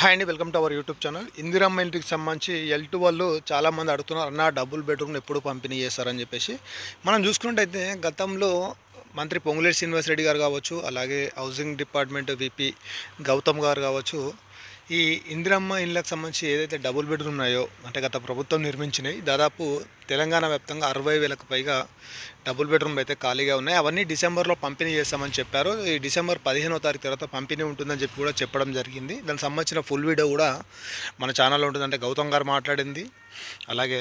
Hi అండి welcome to our YouTube channel Indiramma ఇంటికి సంబంధించి ఎల్ టూ వాళ్ళు చాలామంది అడుగుతున్నారు అన్న డబుల్ బెడ్రూమ్ ఎప్పుడు పంపిణీ చేస్తారని చెప్పేసి. మనం చూసుకున్నట్టయితే గతంలో మంత్రి పొంగులేటి శ్రీనివాస్ రెడ్డి గారు కావచ్చు అలాగే హౌసింగ్ డిపార్ట్మెంట్ విపి గౌతమ్ గారు కావచ్చు ఈ ఇందిరమ్మ ఇళ్ళకి సంబంధించి ఏదైతే డబుల్ బెడ్రూమ్ ఉన్నాయో అంటే గత ప్రభుత్వం నిర్మించినాయి దాదాపు తెలంగాణ వ్యాప్తంగా అరవై వేలకు పైగా డబుల్ బెడ్రూమ్లు అయితే ఖాళీగా ఉన్నాయి. అవన్నీ డిసెంబర్లో పంపిణీ చేస్తామని చెప్పారు. ఈ డిసెంబర్ పదిహేనో తారీఖు తర్వాత పంపిణీ ఉంటుందని చెప్పి కూడా చెప్పడం జరిగింది. దానికి సంబంధించిన ఫుల్ వీడియో కూడా మన ఛానల్లో ఉంటుంది అంటే గౌతమ్ గారు మాట్లాడింది. అలాగే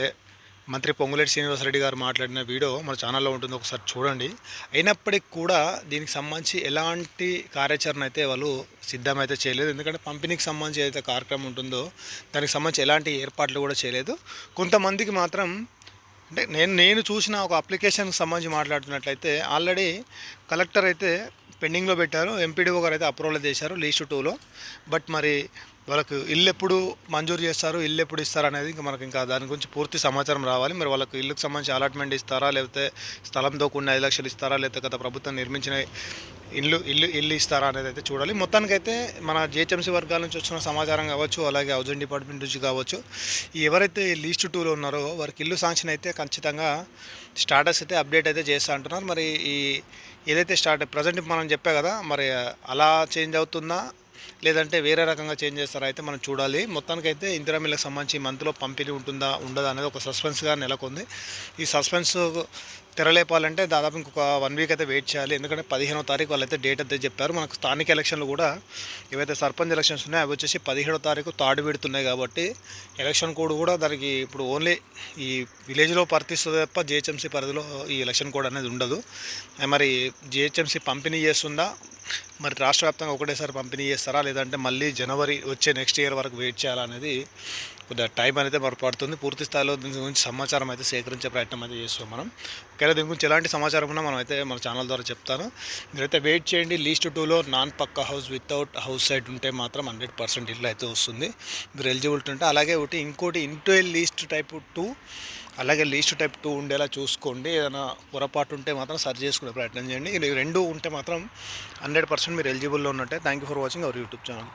మంత్రి పొంగులేటి శ్రీనివాసరెడ్డి గారు మాట్లాడిన వీడియో మన ఛానల్లో ఉంటుంది ఒకసారి చూడండి. అయినప్పటికీ కూడా దీనికి సంబంధించి ఎలాంటి కార్యాచరణ అయితే వాళ్ళు సిద్ధమైతే చేయలేదు. ఎందుకంటే పంపిణీకి సంబంధించి ఏదైతే కార్యక్రమం ఉంటుందో దానికి సంబంధించి ఎలాంటి ఏర్పాట్లు కూడా చేయలేదు. కొంతమందికి మాత్రం అంటే నేను నేను చూసిన ఒక అప్లికేషన్కి సంబంధించి మాట్లాడుతున్నట్లయితే ఆల్రెడీ కలెక్టర్ అయితే పెండింగ్లో పెట్టారు ఎంపీడీఓ గారు అయితే అప్రూవల్ చేశారు లీస్ట్ టూలో. బట్ మరి వాళ్ళకు ఇల్లు ఎప్పుడు మంజూరు చేస్తారు ఇల్లు ఎప్పుడు ఇస్తారు అనేది ఇంకా మనకి ఇంకా దాని గురించి పూర్తి సమాచారం రావాలి. మరి వాళ్ళకు ఇల్లుకు సంబంధించి అలాట్మెంట్ ఇస్తారా? లేకపోతే స్థలంతో కూడిన ఐదు లక్షలు ఇస్తారా? లేకపోతే గత ప్రభుత్వం నిర్మించిన ఇల్లు ఇల్లు ఇల్లు ఇస్తారా అనేది అయితే చూడాలి. మొత్తానికైతే మన జిహెచ్ఎంసీ వర్గాల నుంచి వచ్చిన సమాచారం కావచ్చు అలాగే హౌసింగ్ డిపార్ట్మెంట్ నుంచి కావచ్చు ఎవరైతే లీస్ట్ టూలో ఉన్నారో వారికి ఇల్లు శాంక్షన్ అయితే ఖచ్చితంగా స్టాటస్ అయితే అప్డేట్ అయితే చేస్తా అంటున్నారు. మరి ఈ ఏదైతే స్టార్ట్ ప్రజెంట్ మనం చెప్పా కదా మరి అలా చేంజ్ అవుతుందా? లేదంటే వేరే రకంగా చేంజ్ చేస్తారా అయితే మనం చూడాలి. మొత్తానికైతే ఇందిరా మిల్లకు సంబంధించి మంత్లో పంపిణీ ఉంటుందా ఉండదా అనేది ఒక సస్పెన్స్గా నెలకొంది. ఈ సస్పెన్స్ తెరలేపాలంటే దాదాపు ఇంకొక వన్ వీక్ అయితే వెయిట్ చేయాలి. ఎందుకంటే పదిహేనో తారీఖు వాళ్ళైతే డేట్ అయితే చెప్పారు. మనకు స్థానిక ఎలక్షన్లు కూడా ఏవైతే సర్పంచ్ ఎలక్షన్స్ ఉన్నాయో అవి వచ్చేసి పదిహేడో తారీఖు తాడు పెడుతున్నాయి కాబట్టి ఎలక్షన్ కోడ్ కూడా దానికి ఇప్పుడు ఓన్లీ ఈ విలేజ్లో వర్తిస్తుంది తప్ప జిహెచ్ఎంసీ పరిధిలో ఈ ఎలక్షన్ కోడ్ అనేది ఉండదు. మరి జిహెచ్ఎంసీ పంపిణీ చేస్తుందా? మరి రాష్ట్ర వ్యాప్తంగా ఒకటేసారి పంపిణీ చేస్తారా? లేదంటే మళ్ళీ జనవరి వచ్చే నెక్స్ట్ ఇయర్ వరకు వెయిట్ చేయాలనేది కొద్దిగా టైం అనేది మరి పడుతుంది. పూర్తి స్థాయిలో దీని గురించి సమాచారం అయితే సేకరించే ప్రయత్నం అయితే చేస్తాం మనం. ఒకవేళ దీని గురించి ఎలాంటి సమాచారం ఉన్నా మనం అయితే మన ఛానల్ ద్వారా చెప్తాను. మీరైతే వెయిట్ చేయండి. లీస్ట్ టూలో నాన్ పక్క హౌస్ వితౌట్ హౌస్ సైడ్ ఉంటే మాత్రం హండ్రెడ్ పర్సెంట్ ఇల్లు అయితే వస్తుంది. మీరు ఎలిజిబిలిటీ ఉంటే అలాగే ఒకటి ఇంకోటి ఇంటూ లీస్ట్ టైప్ టూ అలాగే లీస్ట్ టైప్ టూ ఉండేలా చూసుకోండి. ఏదైనా పొరపాటు ఉంటే మాత్రం సరి చేసుకునే ప్రయత్నం చేయండి. ఇది రెండు ఉంటే మాత్రం హండ్రెడ్ పర్సెంట్ మీరు ఎలిజిబుల్లో ఉన్నట్టే. Thank you for watching our YouTube channel.